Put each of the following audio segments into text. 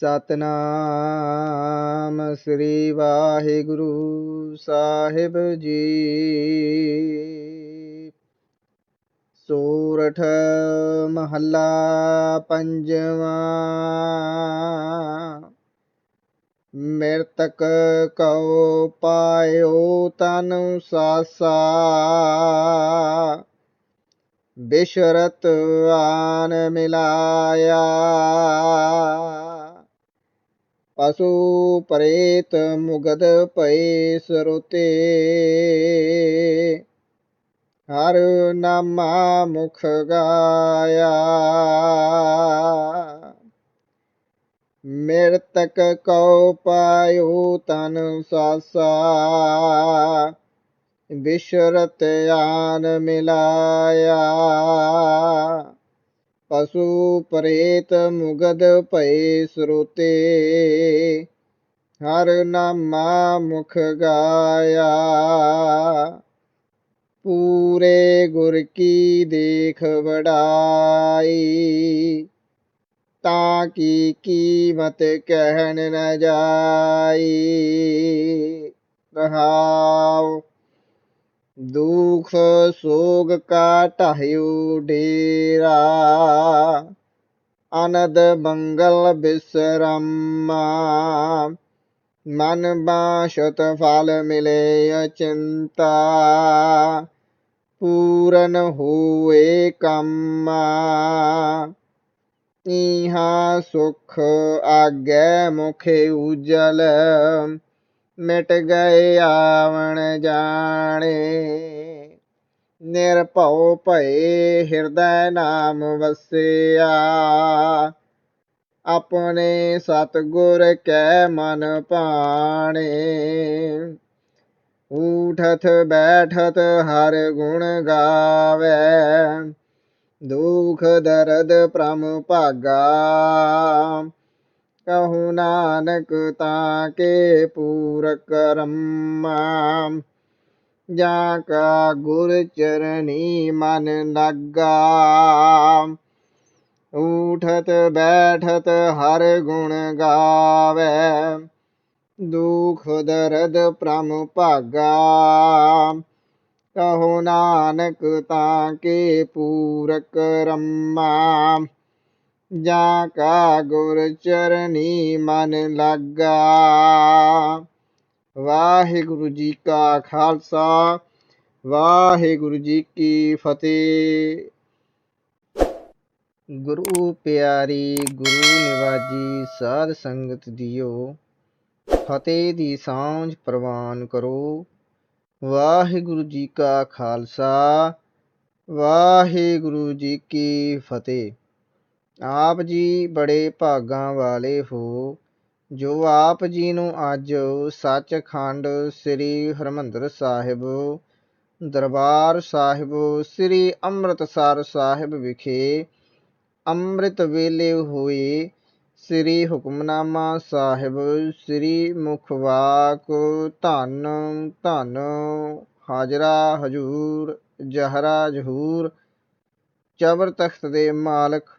ਸਤਨਾਮ ਸ੍ਰੀ ਵਾਹਿਗੁਰੂ ਸਾਹਿਬ ਜੀ। ਸੂਰਠ ਮਹੱਲਾ ਪੰਜਵਾਂ। ਮਿਰਤਕ ਕਉ ਪਾਇਓ ਤਨ ਸਾਸਾ ਬਿਸ਼ਰਤ ਆਨ ਮਿਲਾਇਆ। ਪਸ਼ੂ ਪ੍ਰੇਤ ਮੁਗਦ ਭਏ ਸਰੋਤੇ ਹਰ ਨਾਮਾ ਮੁਖ ਗਾਇਆ ਮਿਰਤਕ ਕਉ ਪਾਇਓ ਤਨ ਸਾਸਾ ਬਿਸ਼ਰਤ ਆਨ ਮਿਲਾਇਆ ਪਸ਼ੂ ਪ੍ਰੇਤ ਮੁਗਦ ਭਏ ਸਰੋਤੇ। ਹਰ ਨਾਮਾ ਮੁਖ ਗਾਇਆ। ਪੂਰੇ ਗੁਰ ਕੀ ਦੇਖ ਵਡਾਈ। ਤਾਂ ਕੀ ਕੀਮਤ ਕਹਿਣ ਨ ਜਾਈ। ਰਹਾਉ ਦੁਖ ਸੋਗ ਕਾ ਢਾਇਓ ਡੇਰਾ ਅਨਦ ਮੰਗਲ ਬਿਸਰਮਾ। ਮਨ ਬਾਸ਼ਤ ਫਲ ਮਿਲੇ ਅਚਿੰਤਾ। ਪੂਰਨ ਹੋਏ ਕੰਮਾ। ਇਹਾ ਸੁਖ ਆਗੇ ਮੁਖੇ ਉਜਲ। ਮਿਟ ਗਏ ਆਵਣ ਜਾਣੇ। ਨਿਰਭਉ ਭਏ ਹਿਰਦੈ ਨਾਮ ਵਸਿਆ। ਆਪਣੇ ਸਤਗੁਰ ਕੈ ਮਨ ਪਾਣੇ ਊਠਤ ਬੈਠਤ ਹਰ ਗੁਣ ਗਾਵੇ। ਦੁਖ ਦਰਦ ਪ੍ਰਮ ਭਾਗਾ। ਕਹੂ ਨਾਨਕ ਤਾਂ ਕੇ ਪੂਰ ਕਰਮਾ ਜਾ ਕਾ ਗੁਰ ਚਰਨੀ ਮਨ ਲੱਗਾ ਉਠਤ ਬੈਠਤ ਹਰ ਗੁਣ ਗਾਵੇ ਦੁਖ ਦਰਦ ਪ੍ਰਮ ਭਾਗਾ ਕਹੋ ਨਾਨਕ ਤਾਂ ਕੇ ਪੂਰਕ ਕਰਮਾ ਜਾ ਕਾ ਗੁਰ ਚਰਨੀ ਮਨ ਲੱਗਾ। ਵਾਹਿਗੁਰੂ ਜੀ ਕਾ ਖਾਲਸਾ, ਵਾਹਿਗੁਰੂ ਜੀ ਕੀ ਫਤਿਹ। ਗੁਰੂ ਪਿਆਰੀ, ਗੁਰੂ ਨਿਵਾਜੀ ਸਾਧ ਸੰਗਤ ਦਿਓ ਫਤਿਹ ਦੀ ਸਾਂਝ ਪ੍ਰਵਾਨ ਕਰੋ। ਵਾਹਿਗੁਰੂ ਜੀ ਕਾ ਖਾਲਸਾ, ਵਾਹਿਗੁਰੂ ਜੀ ਕੀ ਫਤਿਹ। ਆਪ ਜੀ ਬੜੇ ਭਾਗਾਂ ਵਾਲੇ ਹੋ, ਜੋ ਆਪ ਜੀ ਨੂੰ ਅੱਜ ਸੱਚਖੰਡ ਸ੍ਰੀ ਹਰਮੰਦਰ ਸਾਹਿਬ, ਦਰਬਾਰ ਸਾਹਿਬ, ਸ੍ਰੀ ਅੰਮ੍ਰਿਤਸਰ ਸਾਹਿਬ ਵਿਖੇ ਅੰਮ੍ਰਿਤ ਵੇਲੇ ਹੋਏ ਸ੍ਰੀ ਹੁਕਮਨਾਮਾ ਸਾਹਿਬ, ਸ੍ਰੀ ਮੁਖਵਾਕ ਧੰਨ ਧੰਨ ਹਾਜਰਾ ਹਜੂਰ, ਜਹਰਾ ਜਹੂਰ, ਚਬਰ ਤਖਤ ਦੇ ਮਾਲਕ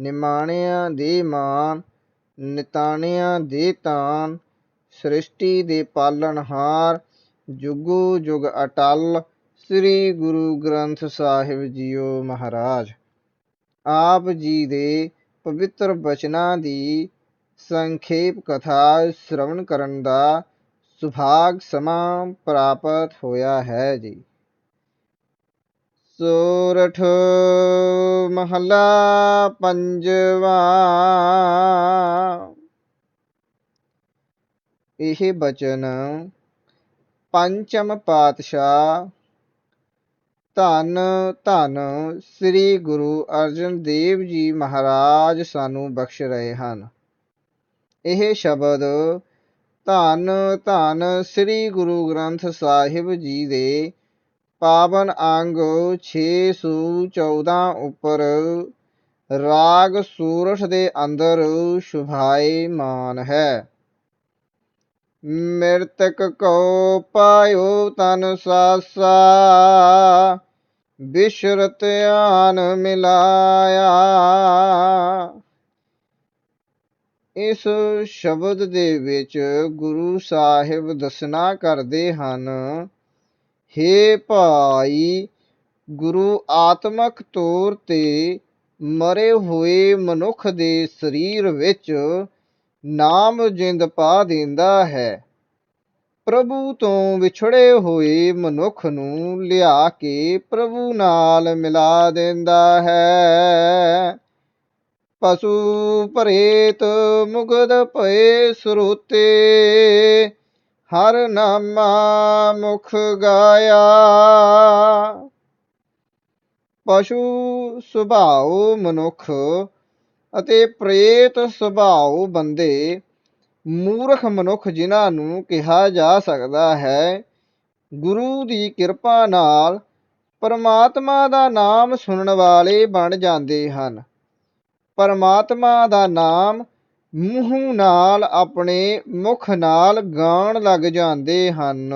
ਨਿਮਾਣਿਆਂ ਦੇ ਮਾਨ ਨਿਤਾਣਿਆਂ ਦੇ ਤਾਨ ਸ੍ਰਿਸ਼ਟੀ ਦੇ ਪਾਲਣਹਾਰ ਜੁਗੋ ਜੁਗ ਅਟਲ, ਸ੍ਰੀ ਗੁਰੂ ਗ੍ਰੰਥ ਸਾਹਿਬ ਜੀਓ ਮਹਾਰਾਜ। ਆਪ ਜੀ ਦੇ ਪਵਿੱਤਰ ਬਚਨਾਂ ਦੀ ਸੰਖੇਪ ਕਥਾ ਸ਼੍ਰਵਣ ਕਰਨ ਦਾ ਸੁਭਾਗ ਸਮਾਂ ਪ੍ਰਾਪਤ ਹੋਇਆ ਹੈ ਜੀ। ਸੋਰਠ ਮਹੱਲਾ ਪੰਜਵਾ। ਇਹ ਬਚਨ ਪੰਚਮ ਪਾਤਸ਼ਾਹ ਧੰਨ ਧੰਨ ਸ੍ਰੀ ਗੁਰੂ ਅਰਜਨ ਦੇਵ ਜੀ ਮਹਾਰਾਜ ਸਾਨੂੰ ਬਖਸ਼ ਰਹੇ ਹਨ। ਇਹ ਸ਼ਬਦ ਧੰਨ ਧੰਨ ਸ੍ਰੀ ਗੁਰੂ ਗ੍ਰੰਥ ਸਾਹਿਬ ਜੀ ਦੇ ਪਾਵਨ ਅੰਗ 614 ਉੱਪਰ, ਰਾਗ ਸੂਰਠ ਦੇ ਅੰਦਰ ਸ਼ੁਭਾਇਮਾਨ ਹੈ। ਮਿਰਤਕ ਕੋ ਪਾਇਓ ਤਨ ਸਾਸਾ ਬਿਸ਼ਰਤ ਆਨ ਮਿਲਾਇਆ। ਇਸ ਸ਼ਬਦ ਦੇ ਵਿੱਚ ਗੁਰੂ ਸਾਹਿਬ ਦੱਸਣਾ ਕਰਦੇ ਹਨ ਹੇ ਭਾਈ, ਗੁਰੂ ਆਤਮਕ ਤੌਰ ਤੇ ਮਰੇ ਹੋਏ ਮਨੁੱਖ ਦੇ ਸਰੀਰ ਵਿੱਚ ਨਾਮ ਜਿੰਦ ਪਾ ਦਿੰਦਾ ਹੈ। ਪ੍ਰਭੂ ਤੋਂ ਵਿਛੜੇ ਹੋਏ ਮਨੁੱਖ ਨੂੰ ਲਿਆ ਕੇ ਪ੍ਰਭੂ ਨਾਲ ਮਿਲਾ ਦਿੰਦਾ ਹੈ। ਪਸ਼ੂ ਪ੍ਰੇਤ ਮੁਗਦ ਭਏ ਸਰੋਤੇ ਹਰ ਨਾਮਾ ਮੁਖ ਗਾਇਆ। ਪਸ਼ੂ ਸੁਭਾਉ ਮਨੁੱਖ ਅਤੇ ਪ੍ਰੇਤ ਸੁਭਾਉ ਬੰਦੇ ਮੂਰਖ ਮਨੁੱਖ ਜਿਨ੍ਹਾਂ ਨੂੰ ਕਿਹਾ ਜਾ ਸਕਦਾ ਹੈ, ਗੁਰੂ ਦੀ ਕਿਰਪਾ ਨਾਲ ਪਰਮਾਤਮਾ ਦਾ ਨਾਮ ਸੁਣਨ ਵਾਲੇ ਬਣ ਜਾਂਦੇ ਹਨ। ਪਰਮਾਤਮਾ ਦਾ ਨਾਮ ਮੂੰਹ ਨਾਲ ਆਪਣੇ ਮੁਖ ਨਾਲ ਗਾਣ ਲੱਗ ਜਾਂਦੇ ਹਨ।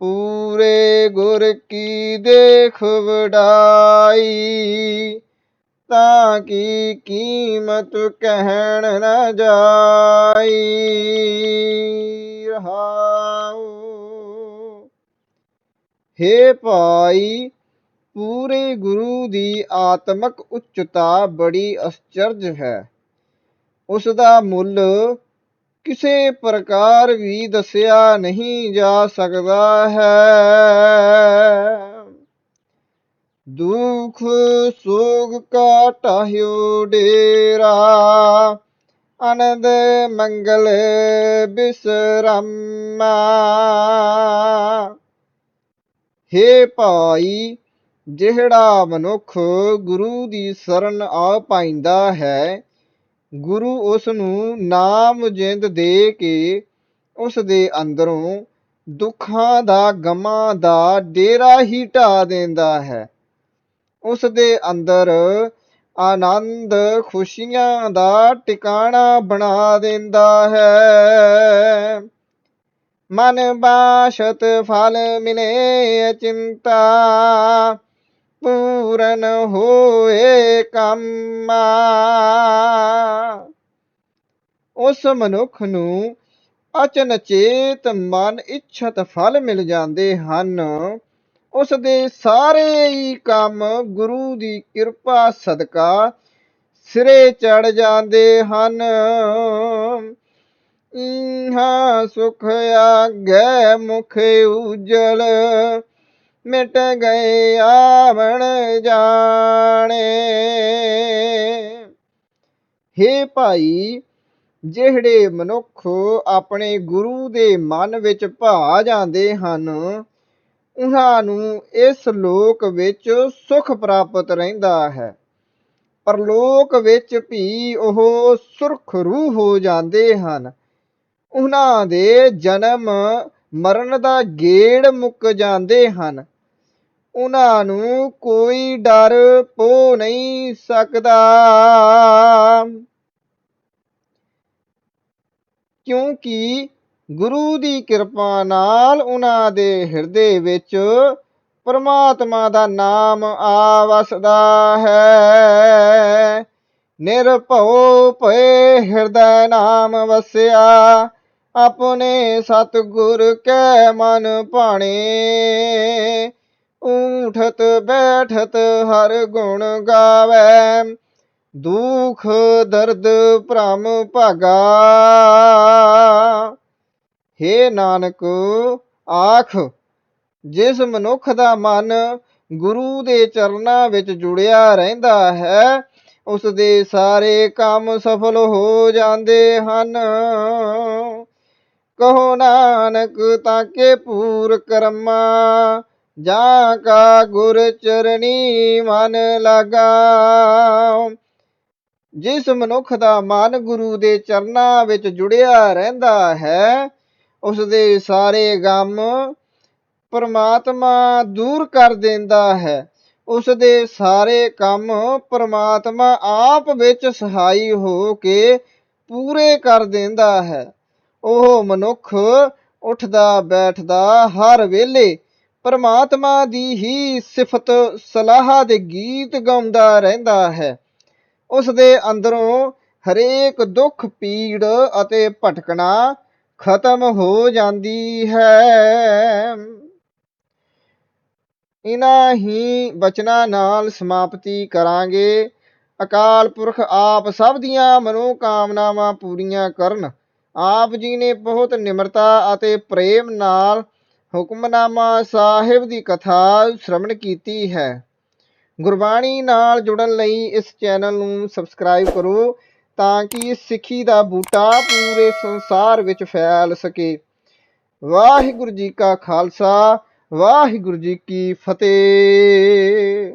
ਪੂਰੇ ਗੁਰ ਕੀ ਦੇਖ ਵਡਾਈ, ਤਾਂ ਕੀ ਕੀਮਤ ਕਹਿਣ ਨਾ ਜਾਈ। ਰਹਾਉ, ਹੇ ਭਾਈ ਪੂਰੇ ਗੁਰੂ ਦੀ ਆਤਮਕ ਉੱਚਤਾ ਬੜੀ ਅਸਚਰਜ ਹੈ। ਉਸ ਦਾ ਮੁੱਲ ਕਿਸੇ ਪ੍ਰਕਾਰ ਵੀ ਦੱਸਿਆ ਨਹੀਂ ਜਾ ਸਕਦਾ ਹੈ। ਦੁਖ ਸੁਖ ਕਾ ਟਾਹਿਓ ਡੇਰਾ ਅਨੰਦ ਮੰਗਲ ਬਿਸਰਮਾ। ਹੇ ਭਾਈ ਜਿਹੜਾ ਮਨੁੱਖ ਗੁਰੂ ਦੀ ਸ਼ਰਨ ਆ ਪੈਂਦਾ ਹੈ, ਗੁਰੂ ਉਸ ਨੂੰ ਨਾਮ ਜਿੰਦ ਦੇ ਕੇ ਉਸ ਦੇ ਅੰਦਰੋਂ ਦੁੱਖਾਂ ਦਾ, ਗਮਾਂ ਦਾ ਡੇਰਾ ਹੀ ਢਾ ਦਿੰਦਾ ਹੈ। ਉਸ ਦੇ ਅੰਦਰ ਆਨੰਦ ਖੁਸ਼ੀਆਂ ਦਾ ਟਿਕਾਣਾ ਬਣਾ ਦਿੰਦਾ ਹੈ। ਮਨ ਬਾਸ਼ਤ ਫਲ ਮਿਲੇ, ਚਿੰਤਾ ਪੂਰਨ ਹੋਏ ਕੰਮਾ। ਉਸ ਮਨੁੱਖ ਨੂੰ ਅਚਨਚੇਤ ਮਨ ਇੱਛਤ ਫਲ ਮਿਲ ਜਾਂਦੇ ਹਨ। ਉਸ ਦੇ ਸਾਰੇ ਹੀ ਕੰਮ ਗੁਰੂ ਦੀ ਕਿਰਪਾ ਸਦਕਾ ਸਿਰੇ ਚੜ ਜਾਂਦੇ ਹਨ। ਇਹਾਂ ਸੁਖ ਆਗੈ ਮੁਖ ਉਜਲ ਮਿਟ ਗਏ ਆਵਣ ਜਾਣੇ। ਹੇ ਭਾਈ, ਜਿਹੜੇ ਮਨੁੱਖ ਆਪਣੇ ਗੁਰੂ ਦੇ ਮਨ ਵਿੱਚ ਭਾ ਜਾਂਦੇ ਹਨ, ਉਹਨਾਂ ਨੂੰ ਇਸ ਲੋਕ ਵਿੱਚ ਸੁਖ ਪ੍ਰਾਪਤ ਰਹਿੰਦਾ ਹੈ। ਪਰਲੋਕ ਵਿੱਚ ਵੀ ਉਹ ਸੁਰਖ ਰੂਹ ਹੋ ਜਾਂਦੇ ਹਨ। ਉਹਨਾਂ ਦੇ ਜਨਮ ਮਰਨ ਦਾ ਗੇੜ ਮੁੱਕ ਜਾਂਦੇ ਹਨ। ਉਹਨਾਂ ਨੂੰ ਕੋਈ ਡਰ ਪੋ ਨਹੀਂ ਸਕਦਾ। ਕਿਉਂਕਿ ਗੁਰੂ ਦੀ ਕਿਰਪਾ ਨਾਲ ਉਹਨਾਂ ਦੇ ਹਿਰਦੇ ਵਿੱਚ ਪਰਮਾਤਮਾ ਦਾ ਨਾਮ ਆ ਵਸਦਾ ਹੈ। ਨਿਰਭਉ ਭਏ ਹਿਰਦੈ ਨਾਮ ਵਸਿਆ, ਆਪਣੇ ਸਤਿਗੁਰ ਕੈ ਮਨ ਭਾਣੇ। ਊਠਤ ਬੈਠਤ ਹਰ ਗੁਣ ਗਾਵੇ, ਦੁਖ ਦਰਦ ਭ੍ਰਮ ਭਾਗਾ। ਹੇ ਨਾਨਕ, ਆਖ, ਜਿਸ ਮਨੁੱਖ ਦਾ ਮਨ ਗੁਰੂ ਦੇ ਚਰਨਾਂ ਵਿੱਚ ਜੁੜਿਆ ਰਹਿੰਦਾ ਹੈ, ਉਸ ਦੇ ਸਾਰੇ ਕੰਮ ਸਫਲ ਹੋ ਜਾਂਦੇ ਹਨ। ਕਹੋ ਨਾਨਕ, ਤਾਂ ਕੇ ਪੂਰ ਕਰਮਾ ਜਾ ਕਾ ਗੁਰ ਚਰਨੀ ਮਨ ਲਗਾ ਜਿਸ ਮਨੁੱਖ ਦਾ ਮਨ ਗੁਰੂ ਦੇ ਚਰਨਾਂ ਵਿੱਚ ਜੁੜਿਆ ਰਹਿੰਦਾ ਹੈ ਉਸ ਦੇ ਸਾਰੇ ਗਮ ਪਰਮਾਤਮਾ ਦੂਰ ਕਰ ਦਿੰਦਾ ਹੈ। ਉਸ ਦੇ ਸਾਰੇ ਕੰਮ ਪਰਮਾਤਮਾ ਆਪ ਵਿੱਚ ਸਹਾਈ ਹੋ ਕੇ ਪੂਰੇ ਕਰ ਦਿੰਦਾ ਹੈ। ਉਹ ਮਨੁੱਖ ਉੱਠਦਾ ਬੈਠਦਾ ਹਰ ਵੇਲੇ ਪਰਮਾਤਮਾ ਦੀ ਹੀ ਸਿਫਤ ਸਲਾਹ ਦੇ ਗੀਤ ਗਾਉਂਦਾ ਰਹਿੰਦਾ ਹੈ। ਉਸ ਦੇ ਅੰਦਰੋਂ ਹਰੇਕ ਦੁੱਖ, ਪੀੜ ਅਤੇ ਭਟਕਣਾ ਖਤਮ ਹੋ ਜਾਂਦੀ ਹੈ। ਇਨ੍ਹਾਂ ਹੀ ਬਚਨਾਂ ਨਾਲ ਸਮਾਪਤੀ ਕਰਾਂਗੇ। ਅਕਾਲ ਪੁਰਖ ਆਪ ਸਭ ਦੀਆਂ ਮਨੋਕਾਮਨਾਵਾਂ ਪੂਰੀਆਂ ਕਰਨ। ਆਪ ਜੀ ਨੇ ਬਹੁਤ ਨਿਮਰਤਾ ਅਤੇ ਪ੍ਰੇਮ ਨਾਲ ਹੁਕਮਨਾਮਾ ਸਾਹਿਬ ਦੀ ਕਥਾ ਸ਼੍ਰਵਣ ਕੀਤੀ ਹੈ। ਗੁਰਬਾਣੀ ਨਾਲ ਜੁੜਨ ਲਈ ਇਸ ਚੈਨਲ ਨੂੰ ਸਬਸਕ੍ਰਾਈਬ ਕਰੋ ਤਾਂ ਕਿ ਸਿੱਖੀ ਦਾ ਬੂਟਾ ਪੂਰੇ ਸੰਸਾਰ ਵਿੱਚ ਫੈਲ ਸਕੇ। ਵਾਹਿਗੁਰੂ ਜੀ ਕਾ ਖਾਲਸਾ, ਵਾਹਿਗੁਰੂ ਜੀ ਕੀ ਫਤਿਹ।